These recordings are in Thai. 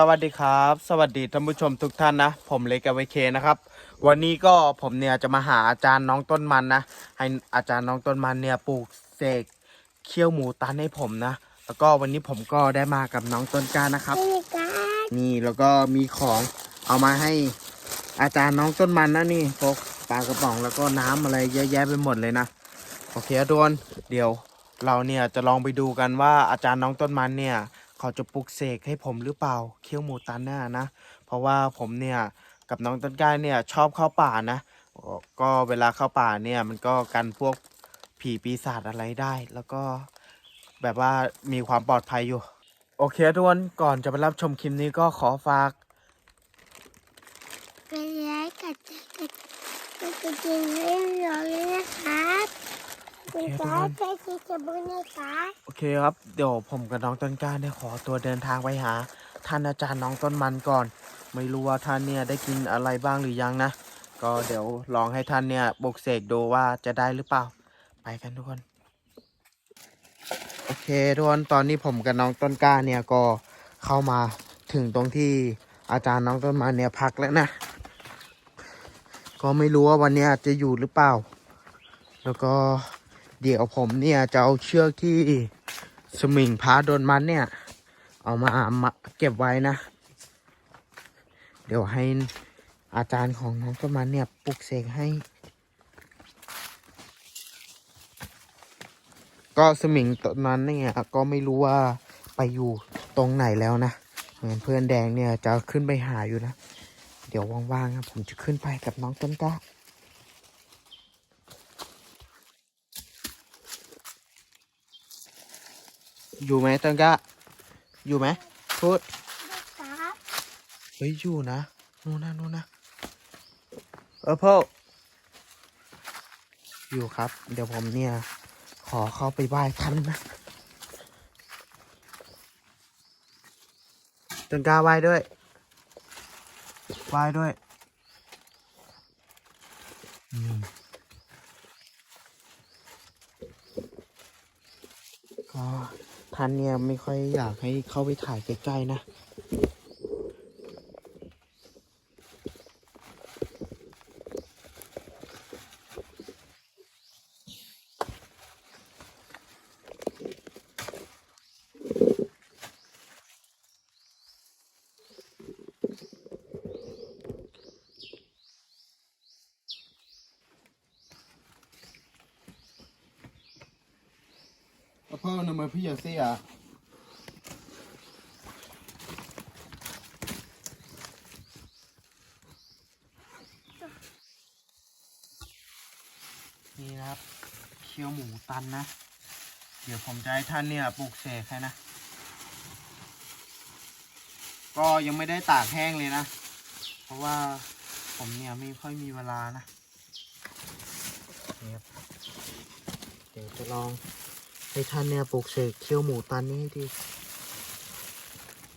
สวัสดีครับ สวัสดีท่านผู้ชมทุกท่านนะ ผมเล็กกับไวเคนะครับ วันนี้ก็ผมเนี่ยจะมาหาอาจารย์น้องต้นมันนะ ให้อาจารย์น้องต้นมันเนี่ยปลูกเสกเคี่ยวหมูตันให้ผมนะ แล้วก็วันนี้ผมก็ได้มากับน้องต้นกล้านะครับไม่กล้านี่แล้วก็มีของเอามาให้อาจารย์น้องต้นมันนะนี่พวกปลากระป๋องแล้วก็น้ำอะไรเยอะแยะไปหมดเลยนะ โอเคทุกคนเดี๋ยวเราเนี่ยจะลองไปดูกันว่าอาจารย์น้องต้นมันเนี่ย เขาจะปลุกเสกให้ผมหรือเปล่าเคี่ยวหมูตันน่ะนะ เพราะว่าผมเนี่ยกับน้องต้นกล้าเนี่ยชอบเข้าป่านะ ก็เวลาเข้าป่าเนี่ยมันก็กันพวกผีปีศาจอะไรได้ แล้วก็แบบว่ามีความปลอดภัยอยู่ โอเคทุกคนก่อนจะไปรับชมคลิปนี้ก็ขอฝากไปย้ายกัดกัดกัดกัดกินให้เราเลยนะครับ ที่จะบุญนะครับโอเคครับ เดี๋ยวผมกับน้องต้นกล้าเนี่ยขอตัวเดินทางไปหา ท่านอาจารย์น้องต้นมันก่อน ไม่รู้ว่าท่านเนี่ยได้กินอะไรบ้างหรือยังนะ ก็เดี๋ยวลองให้ท่านเนี่ยปลุกเสกดูว่าจะได้หรือเปล่า ไปกันทุกคน โอเคทุกคนตอนนี้ผมกับน้องต้นกล้าเนี่ยก็เข้ามาถึงตรงที่อาจารย์น้องต้นมันเนี่ยพักแล้วนะ ก็ไม่รู้ว่าวันเนี้ยจะอยู่หรือเปล่า แล้วก็ เดี๋ยวผมเนี่ยจะเอาเชือกที่สมิงพาโดนมันเนี่ย เอามามาเก็บไว้นะ เดี๋ยวให้อาจารย์ของน้องต้นมันเนี่ยปลุกเสกให้ ก็สมิงตอนนั้นเนี่ยก็ไม่รู้ว่าไปอยู่ตรงไหนแล้วนะเหมือนเพื่อนแดงเนี่ยจะขึ้นไปหาอยู่นะ เดี๋ยวว่างๆนะผมจะขึ้นไปกับน้องต้นกล้า อยู่ไหมต้นกล้า อยู่ไหมพูดเฮ้ยอยู่นะนู่นนะนู่นนะเออพ่ออยู่ครับ เดี๋ยวผมเนี่ย ขอเข้าไปไหว้ท่านนะต้นกล้าไหว้ด้วยไหว้ด้วยอืมก็ท่า นเนี่ยไม่ค่อยอยากให้เข้าไปถ่ายใกล้ๆนะ Apa nama pia saya? นี่นะครับ เคี่ยวหมูตันนะ เดี๋ยวผมจะให้ท่านเนี่ยปลูกเสกให้นะ ก็ยังไม่ได้ตากแห้งเลยนะ เพราะว่าผมเนี่ยไม่ค่อยมีเวลานะนี่ครับเดี๋ยวจะลอง ให้ท่านเนี่ยปลูกเสกเคี่ยวหมูตันนี่ให้ดี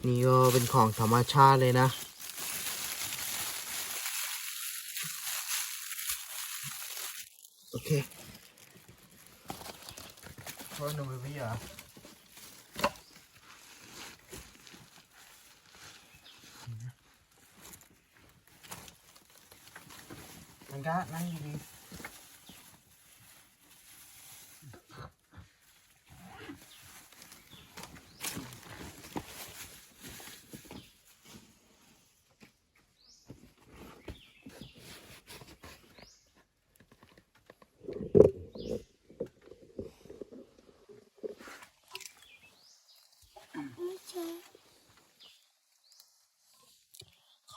นี่ก็เป็นของธรรมชาติเลยนะ โอเคเพราะหนูไม่อยากมันก็นั่งอยู่ดี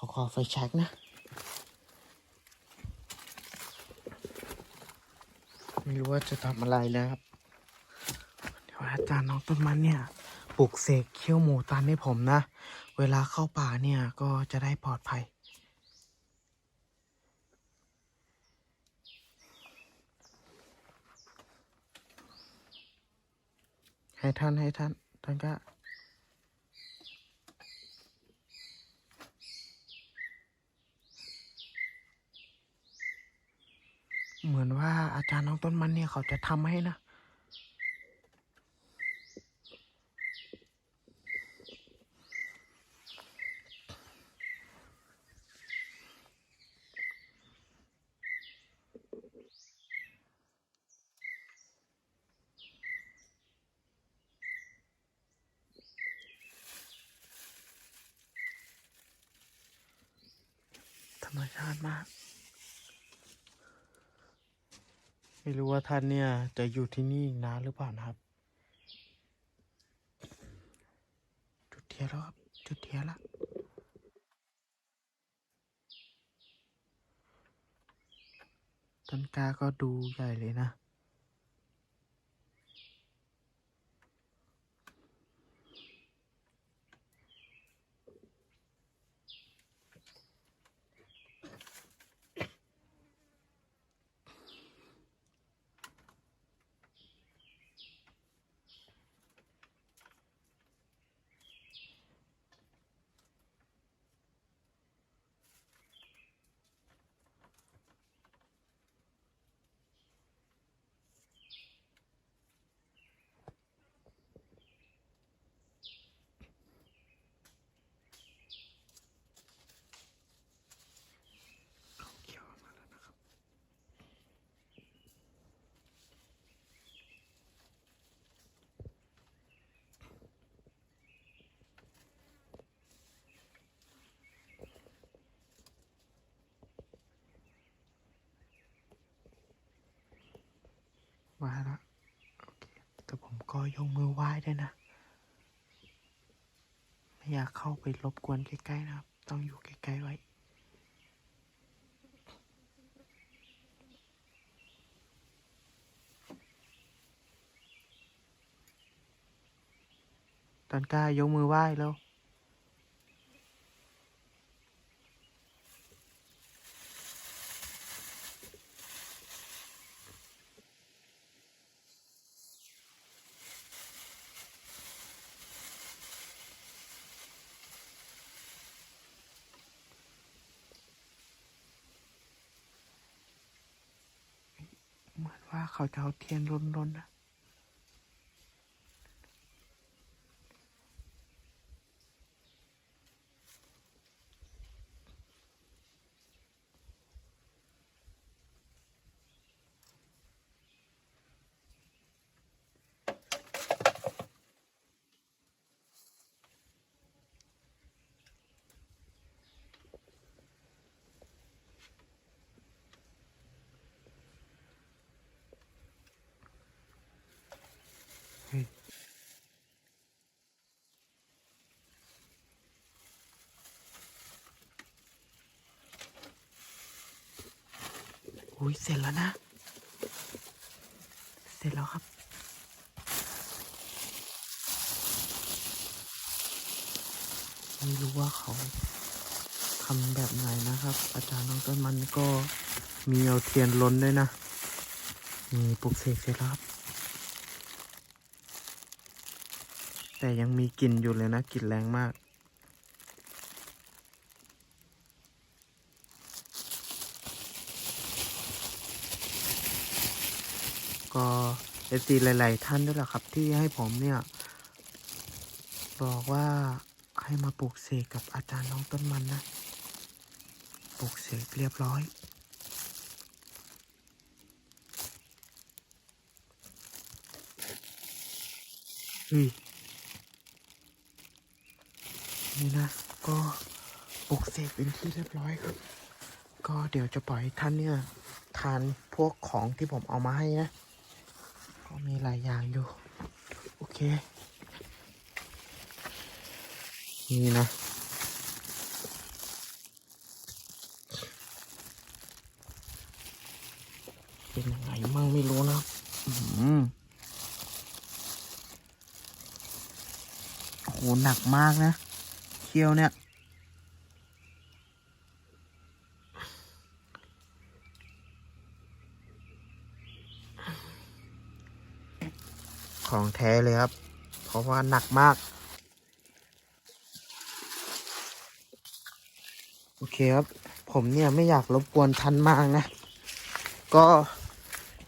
ขาขอไฟแช็กนะไม่รู้ว่าจะทำอะไรนะครับ เดี๋ยวอาจารย์น้องต้นมันเนี่ยปลุกเสกเคี่ยวหมูตันให้ผมนะ เวลาเข้าป่าเนี่ยก็จะได้ปลอดภัย ให้ท่านให้ท่านท่านก็ เหมือนว่าอาจารย์น้องต้นมันเนี่ยเขาจะทำให้นะ รมชาติมาก ไม่รู้ว่าท่านเนี่ยจะอยู่ที่นี่นานหรือเปล่านะครับ จุดเทียนแล้วครับ จุดเทียนละต้นกาก็ดูใหญ่เลยนะ มาแล้วโอเคแต่ผมก็ยกมือไหว้ด้วยนะ ไม่อยากเข้าไปรบกวนใกล้ๆนะครับ ต้องอยู่ใกล้ๆไว้ตอนกล้ายกมือไหว้แล้ว ว่าเขาจะเอาเทียนรนๆนะ อุ้ยเสร็จแล้วนะ เสร็จแล้วครับไม่รู้ว่าเขาทำแบบไหนนะครับ อาจารย์น้องต้นมันก็มีเอาเทียนล้นด้วยนะ มีปลุกเสกเสร็จแล้วครับ แต่ยังมีกลิ่นอยู่เลยนะกลิ่นแรงมาก ก็เอฟซีหลาย ๆ ท่านด้วยแหละครับ ที่ให้ผมเนี่ย บอกว่าให้มาปลูกเสกกับอาจารย์น้องต้นมันนะ ปลูกเสกเรียบร้อย อุ้ยนี่นะ ก็ปลูกเสกเป็นที่เรียบร้อยครับ ก็เดี๋ยวจะปล่อยท่านเนี่ย ทานพวกของที่ผมเอามาให้นะ มีหลายอย่างอยู่ โอเค นี่นะ เป็นยังไงมั่งไม่รู้นะอืมโหหนักมากนะ เคี้ยวเนี่ย ของแท้เลยครับ เพราะว่าหนักมาก โอเคครับ ผมเนี่ยไม่อยากรบกวนท่านมากนะ ก็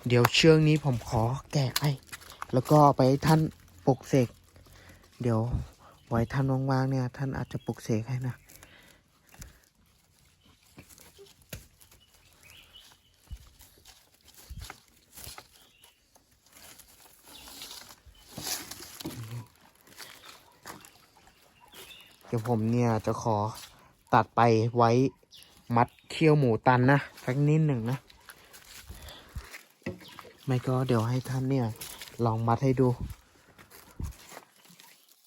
เดี๋ยวเชือกนี้ผมขอแกะให้แล้วก็ไปท่านปลุกเสก เดี๋ยวไว้ท่านว่างๆเนี่ย ท่านอาจจะปลุกเสกให้นะ ดี๋ยวผมเนี่ยจะขอตัดไปไว้มัดเขี้ยวหมูตันนะสักนิดหนึ่งนะ ไม่ก็เดี๋ยวให้ท่านเนี่ยลองมัดให้ดู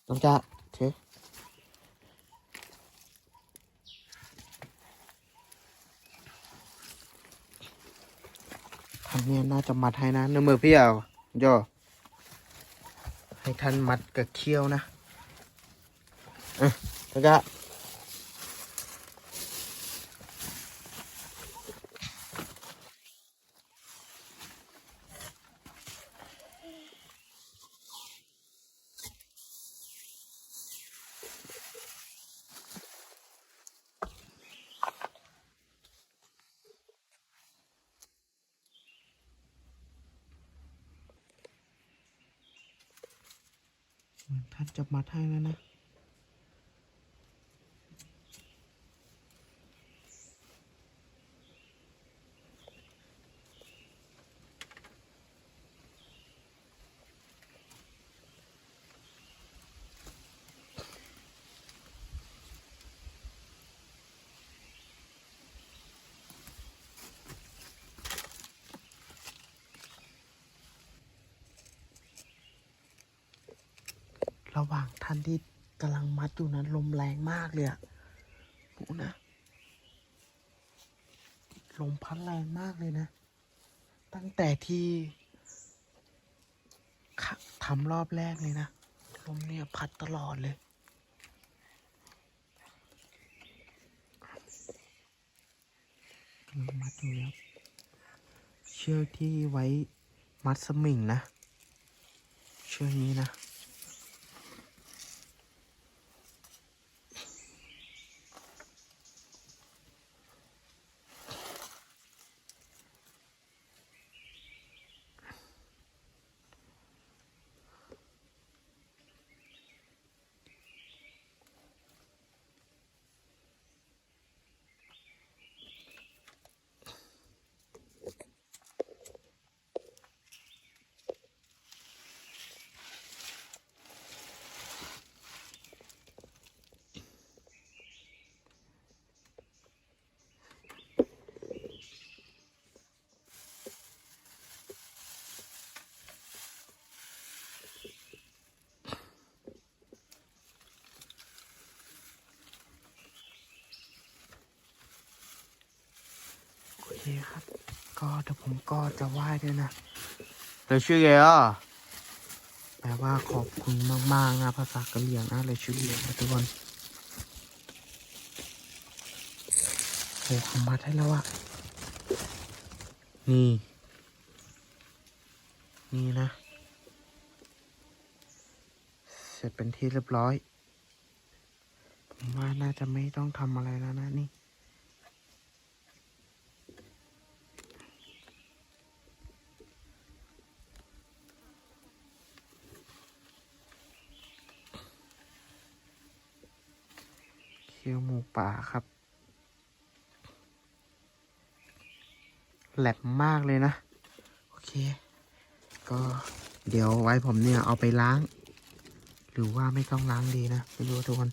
น้องจ๊ะเชท่านเนี่ยน่าจะมัดให้นะเนื้อมือพี่เอาย่อให้ท่านมัดกับเขี้ยวนะ เอะน้อ งจ๊ะเหมือนท่านจะมัดให้แล้วนะ ระหว่างท่านที่กำลังมัดอยู่นั้นลมแรงมากเลยอะดูนะ ลมพัดแรงมากเลยนะ ตั้งแต่ที่ทำรอบแรกเลยนะ ลมเนี่ยพัดตลอดเลยมัดอยู่แล้วเชือกที่ไว้มัดสมิงนะ เชือกนี้นะ คครับ ก็เดี๋ยวผมก็จะไหว้ด้วยนะเลยชื่อเกอะแปลว่าขอบคุณมากๆนะภาษากะเหรี่ยงนะเลยชื่อเกนะทุกคนโอ้เขามาได้แล้วอะนี่ นี่นะ เสร็จเป็นที่เรียบร้อย ผมว่าน่าจะไม่ต้องทำอะไรแล้วนะนี่ เคี่ยวหมูป่าครับ แหลมมากเลยนะ โอเค ก็เดี๋ยวไว้ผมเนี่ยเอาไปล้าง หรือว่าไม่ต้องล้างดีนะไม่รู้ทุกคน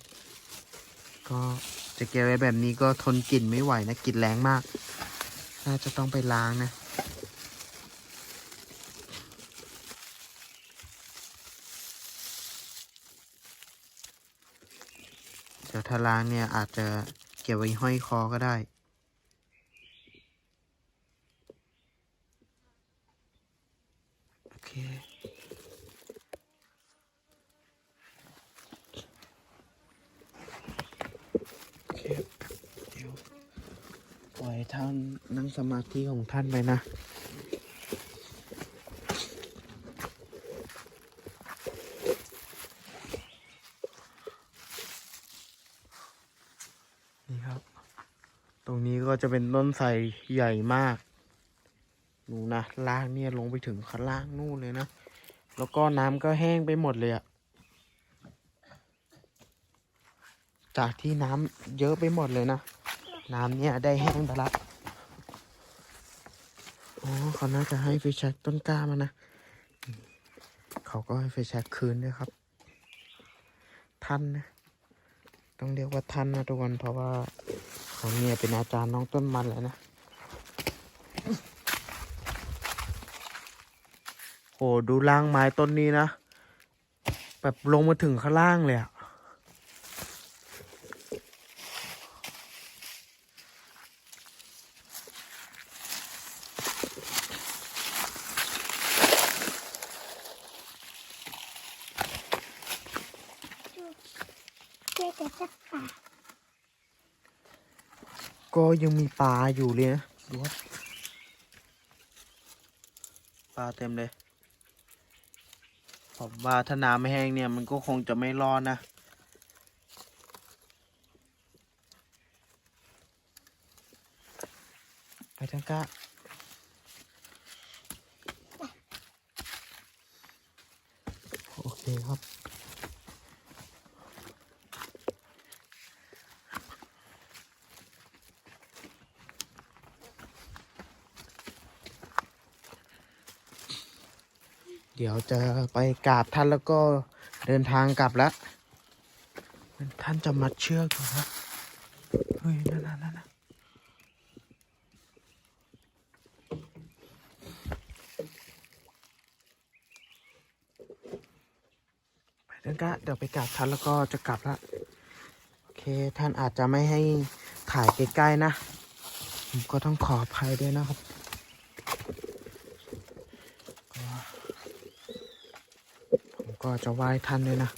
ก็จะเก็บไว้แบบนี้ก็ทนกลิ่นไม่ไหวนะกลิ่นแรงมาก น่าจะต้องไปล้างนะ ดี๋ยวถ้าล้างเนี่ยอาจจะเก็บไว้ห้อยคอก็ได้โอเคโอเคเดี๋ยวปล่อยท่านนั่งสมาธิของท่านไปนะ นี่ครับ ตรงนี้ก็จะเป็นต้นไทรใหญ่มากดูนะล่างเนี่ยลงไปถึงข้างล่างนู่นเลยนะ แล้วก็น้ำก็แห้งไปหมดเลยอะจากที่น้ำเยอะไปหมดเลยนะ น้ำเนี่ยได้แห้งไปละอ๋อเขาน่าจะให้ไฟแช็กต้นกล้ามานะ เขาก็ให้ไฟแช็กคืนด้วยครับ ท่านนะ ต้องเรียกว่าท่านนะทุกคนเพราะว่า เขาเนี่ยเป็นอาจารย์น้องต้นมันแล้วนะโหดูล่างไม้ต้นนี้นะ แบบลงมาถึงข้างล่างเลยอะ เจ๊จะสักป่า ก็ ยังมีปลาอยู่เลยนะดูครับปลาเต็มเลยผมว่าถ้าน้ำไม่แห้งเนี่ยมันก็คงจะไม่รอดนะไปทังกะโอเคครับ ดี๋ยวจะไปกราบท่านแล้วก็เดินทางกลับแล้วท่านจะมัดเชือกอยู่ครับเฮ้ยนั่นนั่นนั่นไปเดินกะเดี๋ยวไปกราบท่านแล้วก็จะกลับล้วโอเคท่านอาจจะไม่ให้ถ่ายใกล้ๆนะ ผมก็ต้องขออภัยด้วยนะครับ ผม ก็จะไหว้ท่านด้วยนะ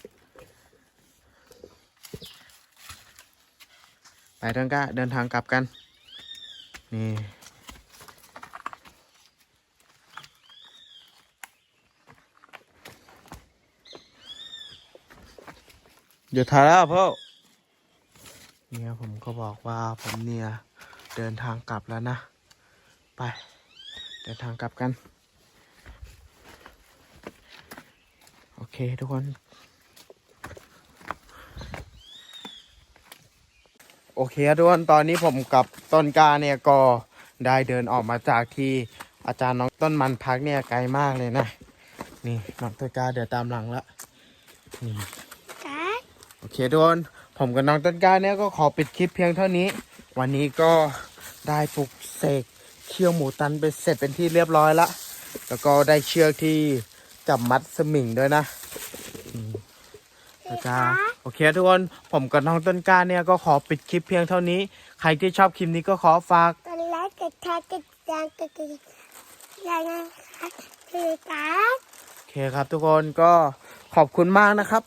ไปเดินกะเดินทางกลับกัน นี่อยู่ถ่ายแล้วพ่อเนี่ยผมก็บอกว่าผมเนี่ย เดินทางกลับแล้วนะ ไป เดินทางกลับกัน โอ เคทุกคน โอเคทุกคน ตอนนี้ผมกับต้นกาเนี่ยก็ได้เดินออกมาจากที่อาจารย์น้องต้นมันพักเนี่ยไกลมากเลยนะ นี่น้องต้นกาเดี๋ยวตามหลังละนี่โอเคทุกคน ผมกับน้องต้นกาเนี่ยก็ขอปิดคลิปเพียงเท่านี้ วันนี้ก็ได้ปลุกเสกเชือกหมูตันไปเสร็จเป็นที่เรียบร้อยละ แล้วก็ได้เชือกที่จับมัดสมิงด้วยนะ นะจ๊ะโอเคทุกคนผมกับน้องต้นกล้าเนี่ยก็ขอปิดคลิปเพียงเท่านี้ ใครที่ชอบคลิปนี้ก็ขอฝากกดไลค์กดแชร์กดติดตามกดกระดิ่งอะไรนะคะคือจ้าโอเคครับทุกคนก็ขอบคุณมากนะครับ